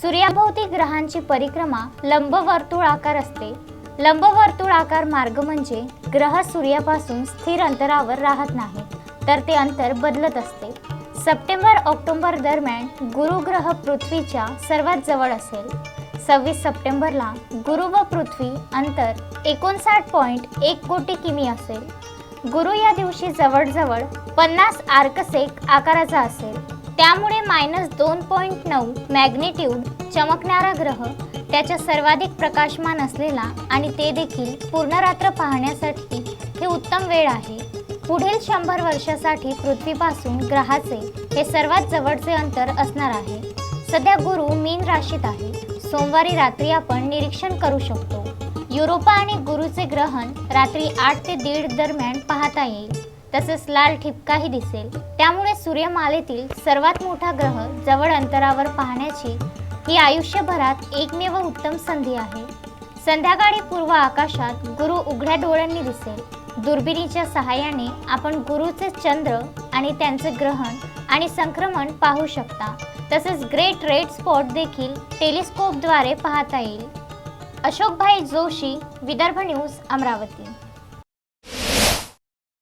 सूर्याभोवती ग्रहांची परिक्रमा लंबवर्तुळ आकार असते. लंबवर्तुळ आकार मार्ग म्हणजे ग्रह सूर्यापासून स्थिर अंतरावर राहत नाही तर ते अंतर बदलत असते. सप्टेंबर ऑक्टोबर दरम्यान गुरुग्रह पृथ्वीच्या सर्वात जवळ असेल. सव्वीस सप्टेंबरला गुरु व पृथ्वी अंतर एकोणसाठ पॉईंट एक कोटी किमी असेल. गुरु या दिवशी जवळजवळ पन्नास आर्कसेक आकाराचा असेल. त्यामुळे मायनस दोन पॉईंट नऊ मॅग्नेट्यूड चमकणारा ग्रह त्याच्या सर्वाधिक प्रकाशमान असलेला आणि ते देखील पूर्ण रात्र पाहण्यासाठी हे उत्तम वेळ आहे. पुढील शंभर वर्षासाठी पृथ्वीपासून ग्रहाचे हे सर्वात जवळचे अंतर असणार आहे. सध्या गुरु मीन राशीत आहे. सोमवारी रात्री आपण निरीक्षण करू शकतो. युरोपा आणि गुरुचे ग्रहण रात्री आठ ते दीड दरम्यान पाहता येईल. तसेच लाल ठिपकाही दिसेल. त्यामुळे सूर्यमालेतील सर्वात मोठा ग्रह जवळ अंतरावर पाहण्याची ही आयुष्यभरात एकमेव उत्तम संधी आहे. संध्याकाळी पूर्व आकाशात गुरु उघड्या डोळ्यांनी दिसेल. दुर्बिणीच्या सहाय्याने आपण गुरुचे चंद्र आणि त्यांचे ग्रहण आणि संक्रमण पाहू शकता. तसेच ग्रेट रेड स्पॉट देखील टेलिस्कोपद्वारे पाहता येईल. अशोकभाई जोशी विदर्भ न्यूज अमरावती.